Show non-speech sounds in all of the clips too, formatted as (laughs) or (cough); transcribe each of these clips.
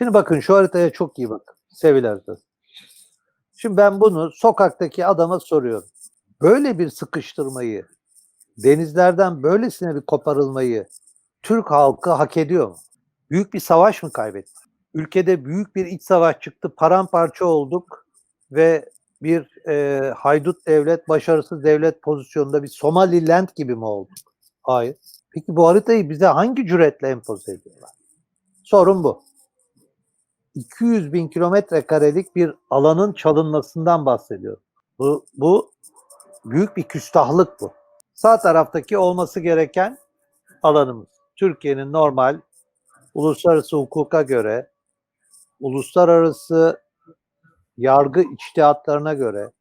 Şimdi bakın şu haritaya çok iyi bakın. Sevil haritası. Şimdi ben bunu sokaktaki adama soruyorum. Böyle bir sıkıştırmayı, denizlerden böylesine bir koparılmayı Türk halkı hak ediyor mu? Büyük bir savaş mı kaybetti? Ülkede büyük bir iç savaş çıktı, paramparça olduk ve bir e, haydut devlet, başarısız devlet pozisyonunda bir Somaliland gibi mi olduk? Hayır. Peki bu haritayı bize hangi cüretle empoze ediyorlar? Sorun bu. 200 bin kilometre karelik bir alanın çalınmasından bahsediyorum. Bu, bu büyük bir küstahlık bu. Sağ taraftaki olması gereken alanımız. Türkiye'nin normal uluslararası hukuka göre, uluslararası yargı içtihatlarına göre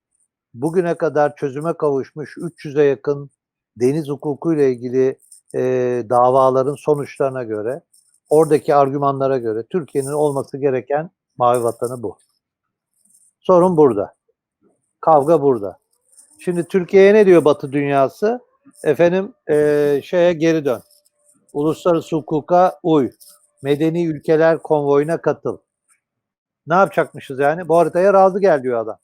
bugüne kadar çözüme kavuşmuş 300'e yakın deniz hukuku ile ilgili e, davaların sonuçlarına göre, oradaki argümanlara göre Türkiye'nin olması gereken mavi vatanı bu. Sorun burada. Kavga burada. Şimdi Türkiye'ye ne diyor Batı dünyası? Efendim e, şeye geri dön. Uluslararası hukuka uy. Medeni ülkeler konvoyuna katıl. Ne yapacakmışız yani? Bu haritaya razı gel diyor adam.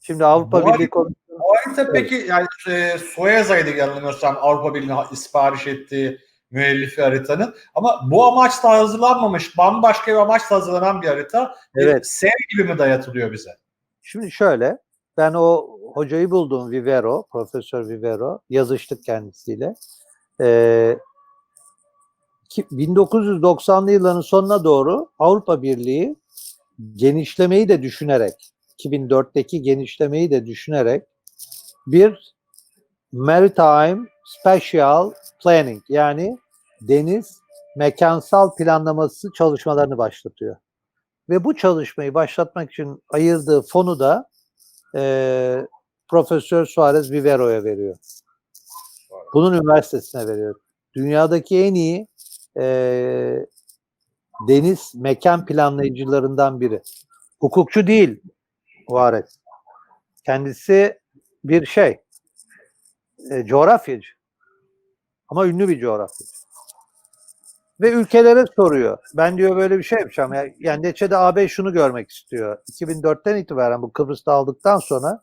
Şimdi Avrupa Bu Birliği harita- O harita peki yani e, Soyaza'ydı yanılmıyorsam Avrupa Birliği'ne sipariş ettiği müellifi haritanın. Ama bu amaçla hazırlanmamış, bambaşka bir amaçla hazırlanan bir harita. Bir Evet. Sev gibi mi dayatılıyor bize? Şimdi şöyle, ben o hocayı buldum Vivero, Profesör Vivero, yazıştık kendisiyle. Ee, ki- 1990'lı yılların sonuna doğru Avrupa Birliği genişlemeyi de düşünerek, 2004'teki genişlemeyi de düşünerek bir Maritime Spatial Planning yani deniz mekansal planlaması çalışmalarını başlatıyor. Ve bu çalışmayı başlatmak için ayırdığı fonu da eee, Profesör Suarez Vivero'ya veriyor. Bunun üniversitesine veriyor. Dünyadaki en iyi eee, deniz mekan planlayıcılarından biri. Hukukçu değil Suarez. Kendisi bir şey, e, coğrafyacı. Ama ünlü bir coğrafyacı. Ve ülkelere soruyor. Ben diyor böyle bir şey yapacağım. Yani, yani neticede AB şunu görmek istiyor. 2004'ten itibaren bu Kıbrıs'ta aldıktan sonra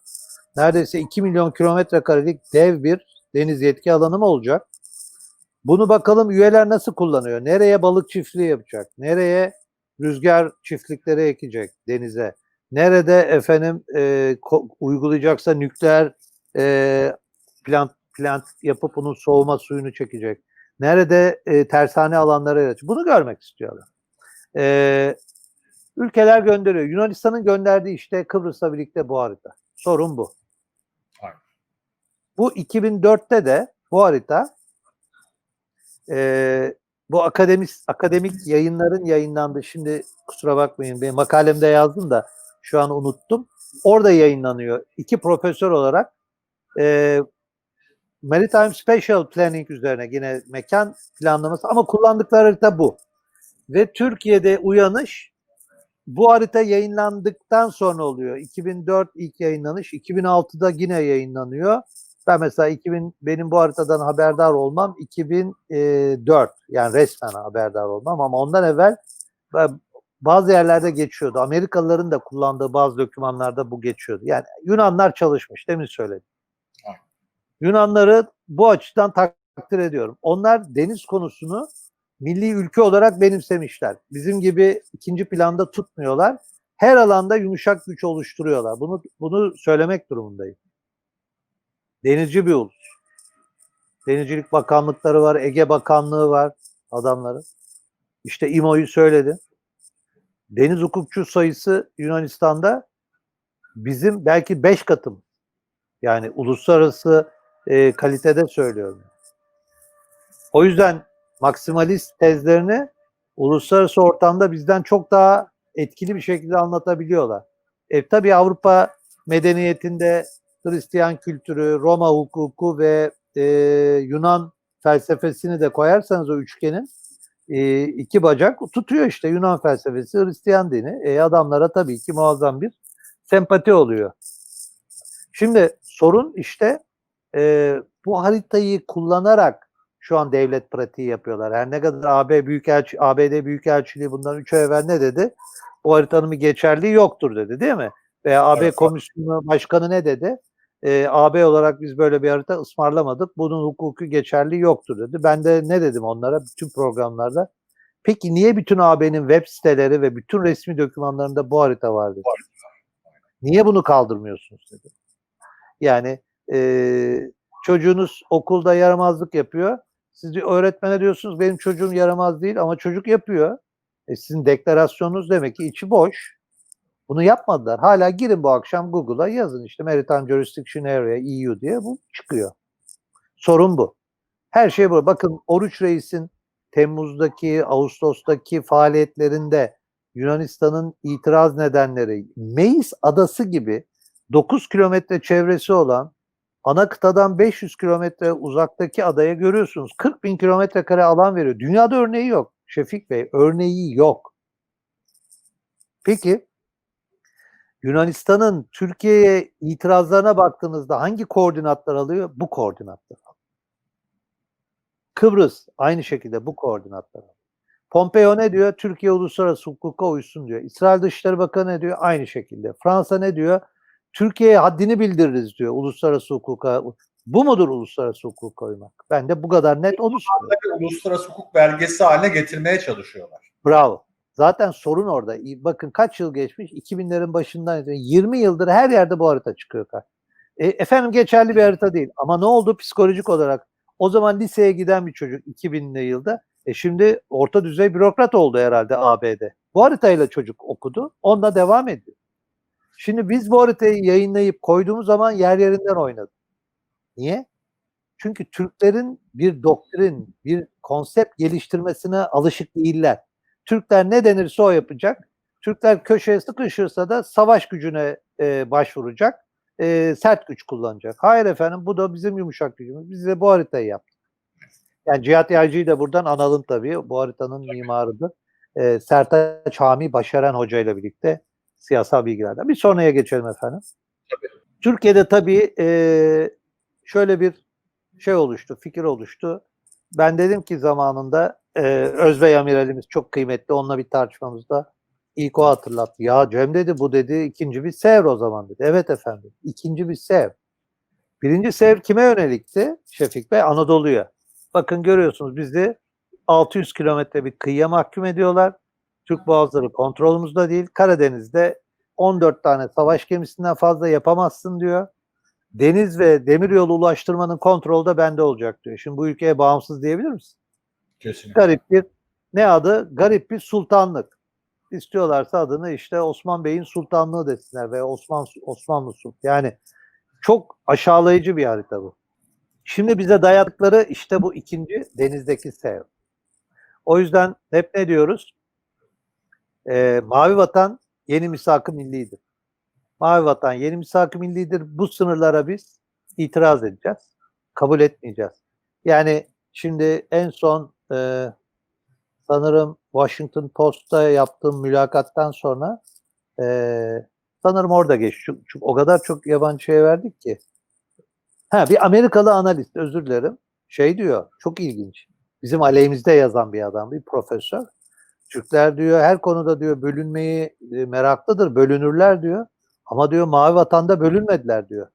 neredeyse 2 milyon kilometre karelik dev bir deniz yetki alanı mı olacak? Bunu bakalım üyeler nasıl kullanıyor? Nereye balık çiftliği yapacak? Nereye rüzgar çiftlikleri ekecek denize? Nerede efendim e, uygulayacaksa nükleer e, plant plant yapıp bunun soğuma suyunu çekecek? Nerede e, tersane alanları yaratacak? Bunu görmek istiyorlar. E, ülkeler gönderiyor. Yunanistan'ın gönderdiği işte Kıbrıs'la birlikte bu harita. Sorun bu. Bu 2004'te de bu harita e, bu akademik akademik yayınların yayınlandığı şimdi kusura bakmayın benim makalemde yazdım da şu an unuttum. Orada yayınlanıyor. İki profesör olarak e, Maritime Spatial Planning üzerine yine mekan planlaması ama kullandıkları harita bu. Ve Türkiye'de uyanış bu harita yayınlandıktan sonra oluyor. 2004 ilk yayınlanış, 2006'da yine yayınlanıyor. Ben mesela 2000 benim bu haritadan haberdar olmam 2004 yani resmen haberdar olmam ama ondan evvel bazı yerlerde geçiyordu. Amerikalıların da kullandığı bazı dokümanlarda bu geçiyordu. Yani Yunanlar çalışmış demin söyledim. Yunanları bu açıdan takdir ediyorum. Onlar deniz konusunu milli ülke olarak benimsemişler. Bizim gibi ikinci planda tutmuyorlar. Her alanda yumuşak güç oluşturuyorlar. Bunu bunu söylemek durumundayım. Denizci bir ulus. Denizcilik bakanlıkları var, Ege Bakanlığı var adamların. İşte İMO'yu söyledi. Deniz hukukçu sayısı Yunanistan'da bizim belki beş katım. Yani uluslararası e, kalitede söylüyorum. O yüzden maksimalist tezlerini uluslararası ortamda bizden çok daha etkili bir şekilde anlatabiliyorlar. E, tabii Avrupa medeniyetinde Hristiyan kültürü, Roma hukuku ve e, Yunan felsefesini de koyarsanız o üçgenin e, iki bacak tutuyor işte Yunan felsefesi, Hristiyan dini. E, adamlara tabii ki muazzam bir sempati oluyor. Şimdi sorun işte e, bu haritayı kullanarak şu an devlet pratiği yapıyorlar. Her ne kadar AB Büyükelçi, ABD Büyükelçiliği bundan 3 ay evvel ne dedi? Bu haritanın bir geçerliği yoktur dedi değil mi? Veya AB Evet. Komisyonu Başkanı ne dedi? Ee, AB olarak biz böyle bir harita ısmarlamadık. Bunun hukuki geçerliği yoktur dedi. Ben de ne dedim onlara bütün programlarda? Peki niye bütün AB'nin web siteleri ve bütün resmi dokümanlarında bu harita var dedi. Niye bunu kaldırmıyorsunuz dedi. Yani eee, çocuğunuz okulda yaramazlık yapıyor. Siz de öğretmene diyorsunuz benim çocuğum yaramaz değil ama çocuk yapıyor. E sizin deklarasyonunuz demek ki içi boş. Bunu yapmadılar. Hala girin bu akşam Google'a yazın işte Maritime Jurisdiction Area EU diye bu çıkıyor. Sorun bu. Her şey bu. Bakın Oruç Reis'in Temmuz'daki, Ağustos'taki faaliyetlerinde Yunanistan'ın itiraz nedenleri Meis adası gibi 9 kilometre çevresi olan ana kıtadan 500 kilometre uzaktaki adaya görüyorsunuz. 40 bin kilometre kare alan veriyor. Dünyada örneği yok. Şefik Bey örneği yok. Peki Yunanistan'ın Türkiye'ye itirazlarına baktığınızda hangi koordinatlar alıyor? Bu koordinatlar. Kıbrıs aynı şekilde bu koordinatlar. alıyor. Pompeo ne diyor? Türkiye uluslararası hukuka uysun diyor. İsrail Dışişleri Bakanı ne diyor? Aynı şekilde. Fransa ne diyor? Türkiye'ye haddini bildiririz diyor uluslararası hukuka. Bu mudur uluslararası hukuka uymak? Ben de bu kadar net onu söylüyorum. Uluslararası hukuk belgesi haline getirmeye çalışıyorlar. Bravo. Zaten sorun orada. Bakın kaç yıl geçmiş? 2000'lerin başından itibaren 20 yıldır her yerde bu harita çıkıyor. E, efendim geçerli bir harita değil. Ama ne oldu psikolojik olarak? O zaman liseye giden bir çocuk 2000'li yılda e şimdi orta düzey bürokrat oldu herhalde ABD. Bu haritayla çocuk okudu. Onunla devam ediyor. Şimdi biz bu haritayı yayınlayıp koyduğumuz zaman yer yerinden oynadı. Niye? Çünkü Türklerin bir doktrin, bir konsept geliştirmesine alışık değiller. Türkler ne denirse o yapacak. Türkler köşeye sıkışırsa da savaş gücüne e, başvuracak. E, sert güç kullanacak. Hayır efendim bu da bizim yumuşak gücümüz. Biz de bu haritayı yaptık. Yani Cihat Yaycı'yı da buradan analım tabii. Bu haritanın mimarıdır. E, Sertaç Hami Başaran Hoca ile birlikte siyasal bilgilerden. Bir sonraya geçelim efendim. Türkiye'de tabii e, şöyle bir şey oluştu, fikir oluştu. Ben dedim ki zamanında e, Özbey amiralimiz çok kıymetli. Onunla bir tartışmamızda ilk o hatırlattı. Ya Cem dedi bu dedi ikinci bir sev o zaman dedi. Evet efendim ikinci bir sev. Birinci sev kime yönelikti Şefik Bey? Anadolu'ya. Bakın görüyorsunuz bizi 600 kilometre bir kıyıya mahkum ediyorlar. Türk boğazları kontrolümüzde değil. Karadeniz'de 14 tane savaş gemisinden fazla yapamazsın diyor. Deniz ve demiryolu ulaştırmanın kontrolü de bende olacak diyor. Şimdi bu ülkeye bağımsız diyebilir misin? Kesinlikle. Garip bir ne adı? Garip bir sultanlık. İstiyorlarsa adını işte Osman Bey'in sultanlığı desinler veya Osman Osmanlı Sultan. Yani çok aşağılayıcı bir harita bu. Şimdi bize dayattıkları işte bu ikinci denizdeki sev. O yüzden hep ne diyoruz? Ee, Mavi Vatan yeni misak-ı millidir. Mavi Vatan yeni misak-ı millidir. Bu sınırlara biz itiraz edeceğiz. Kabul etmeyeceğiz. Yani şimdi en son e, sanırım Washington Post'ta yaptığım mülakattan sonra e, sanırım orada geç. Çünkü, o kadar çok yabancı şeye verdik ki. Ha bir Amerikalı analist özür dilerim. Şey diyor çok ilginç. Bizim aleyhimizde yazan bir adam, bir profesör. Türkler diyor her konuda diyor bölünmeyi e, meraklıdır, bölünürler diyor. Ama diyor Mavi Vatan'da bölünmediler diyor.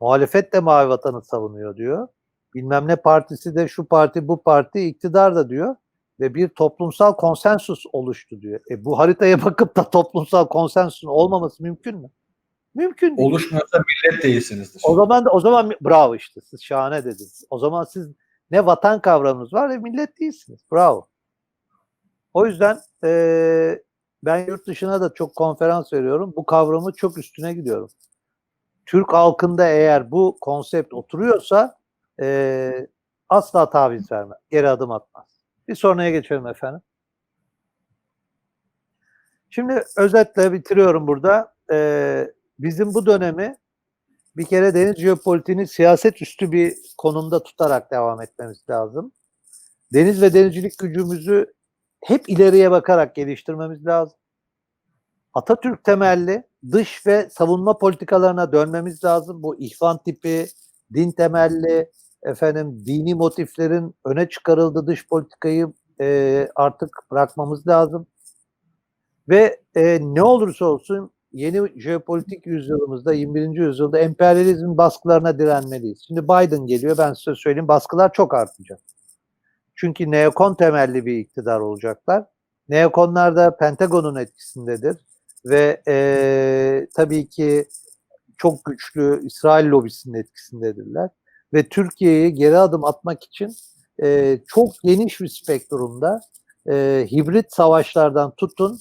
Muhalefet de Mavi Vatan'ı savunuyor diyor. Bilmem ne partisi de şu parti bu parti iktidar da diyor. Ve bir toplumsal konsensus oluştu diyor. E bu haritaya (laughs) bakıp da toplumsal konsensusun olmaması mümkün mü? Mümkün değil. Oluşmuyorsa millet değilsinizdir. O zaman da o zaman bravo işte siz şahane dediniz. O zaman siz ne vatan kavramınız var ne millet değilsiniz. Bravo. O yüzden eee, ben yurt dışına da çok konferans veriyorum. Bu kavramı çok üstüne gidiyorum. Türk halkında eğer bu konsept oturuyorsa eee, asla taviz vermez. Geri adım atmaz. Bir sonraya geçelim efendim. Şimdi özetle bitiriyorum burada. Eee, bizim bu dönemi bir kere deniz jeopolitiğini siyaset üstü bir konumda tutarak devam etmemiz lazım. Deniz ve denizcilik gücümüzü hep ileriye bakarak geliştirmemiz lazım. Atatürk temelli dış ve savunma politikalarına dönmemiz lazım. Bu ihvan tipi, din temelli, efendim dini motiflerin öne çıkarıldığı dış politikayı e, artık bırakmamız lazım. Ve e, ne olursa olsun yeni jeopolitik yüzyılımızda 21. yüzyılda emperyalizmin baskılarına direnmeliyiz. Şimdi Biden geliyor ben size söyleyeyim baskılar çok artacak. Çünkü neokon temelli bir iktidar olacaklar. Neokonlar da Pentagon'un etkisindedir ve e, tabii ki çok güçlü İsrail lobisinin etkisindedirler ve Türkiye'yi geri adım atmak için e, çok geniş bir spektrumda e, hibrit savaşlardan tutun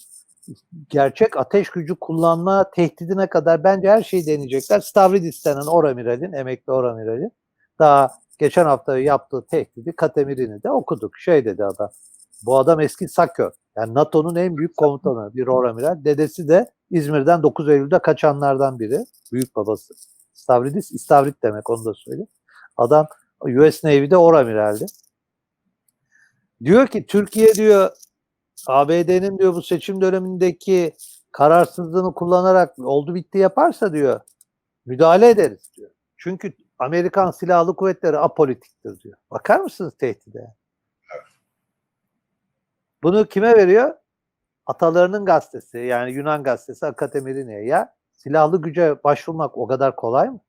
gerçek ateş gücü kullanma tehdidine kadar bence her şeyi deneyecekler. Stavridis denen Oramiral'in, emekli Oramiral'in daha geçen hafta yaptığı tehdidi Katemirin'i de okuduk. Şey dedi adam, bu adam eski SAKÖ. Yani NATO'nun en büyük komutanı bir Oramiral. Dedesi de İzmir'den 9 Eylül'de kaçanlardan biri. Büyük babası. Stavridis, İstavrit demek onu da söyleyeyim. Adam US Navy'de Oramiral'di. Diyor ki Türkiye diyor ABD'nin diyor bu seçim dönemindeki kararsızlığını kullanarak oldu bitti yaparsa diyor müdahale ederiz diyor. Çünkü Amerikan Silahlı Kuvvetleri apolitiktir diyor. Bakar mısınız tehdide? Bunu kime veriyor? Atalarının gazetesi yani Yunan gazetesi Akatemirine'ye. Ya silahlı güce başvurmak o kadar kolay mı?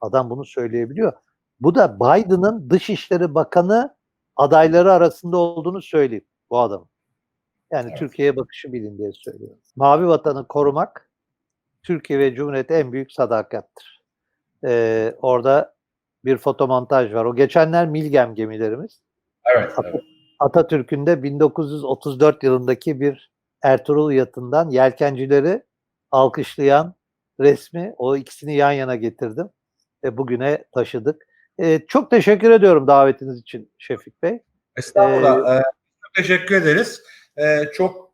Adam bunu söyleyebiliyor. Bu da Biden'ın Dışişleri Bakanı adayları arasında olduğunu söyleyeyim bu adam. Yani Evet. Türkiye'ye bakışı bilin diye söylüyorum. Mavi vatanı korumak Türkiye ve Cumhuriyet'e en büyük sadakattır. Ee, orada bir fotomontaj var. O geçenler Milgem gemilerimiz. Evet. evet. Atatürk'ün de 1934 yılındaki bir Ertuğrul yatından yelkencileri alkışlayan resmi o ikisini yan yana getirdim ve bugüne taşıdık. Ee, çok teşekkür ediyorum davetiniz için Şefik Bey. Estağfurullah. Ee, çok teşekkür ederiz. Ee, çok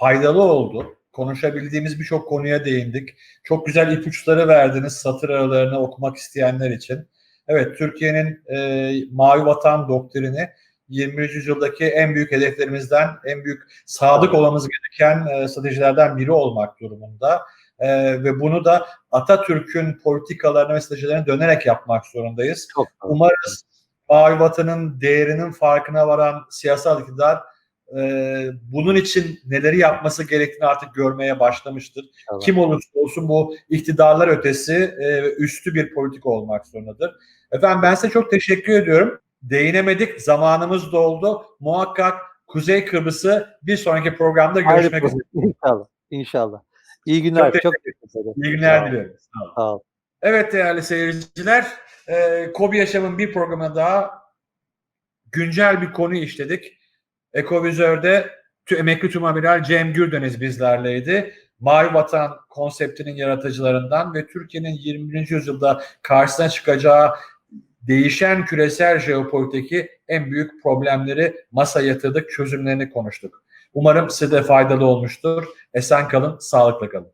faydalı oldu. Konuşabildiğimiz birçok konuya değindik. Çok güzel ipuçları verdiniz satır aralarını okumak isteyenler için. Evet, Türkiye'nin e, Mavi Vatan doktrini 21. yüzyıldaki en büyük hedeflerimizden, en büyük sadık olmamız gereken e, stratejilerden biri olmak durumunda. E, ve bunu da Atatürk'ün politikalarına ve stratejilerine dönerek yapmak zorundayız. Çok Umarız Mavi Vatan'ın değerinin farkına varan siyasal iktidar e, bunun için neleri yapması gerektiğini artık görmeye başlamıştır. İnşallah. Kim olursa olsun bu iktidarlar ötesi e, üstü bir politika olmak zorundadır. Efendim ben size çok teşekkür ediyorum. Değinemedik, zamanımız doldu. Muhakkak Kuzey Kıbrıs'ı bir sonraki programda görüşmek üzere. İnşallah. İnşallah. İyi günler. Çok Çok teşekkür ederim. İyi günler diliyorum. Sağ olun. Sağ olun. Evet değerli seyirciler, e, Kobi Yaşam'ın bir programına daha güncel bir konu işledik. Ekovizör'de tü, emekli tümamiral Cem Gürdeniz bizlerleydi. Mavi Vatan konseptinin yaratıcılarından ve Türkiye'nin 21. yüzyılda karşısına çıkacağı değişen küresel jeopolitiki en büyük problemleri masaya yatırdık, çözümlerini konuştuk. Umarım size de faydalı olmuştur. Esen kalın, sağlıkla kalın.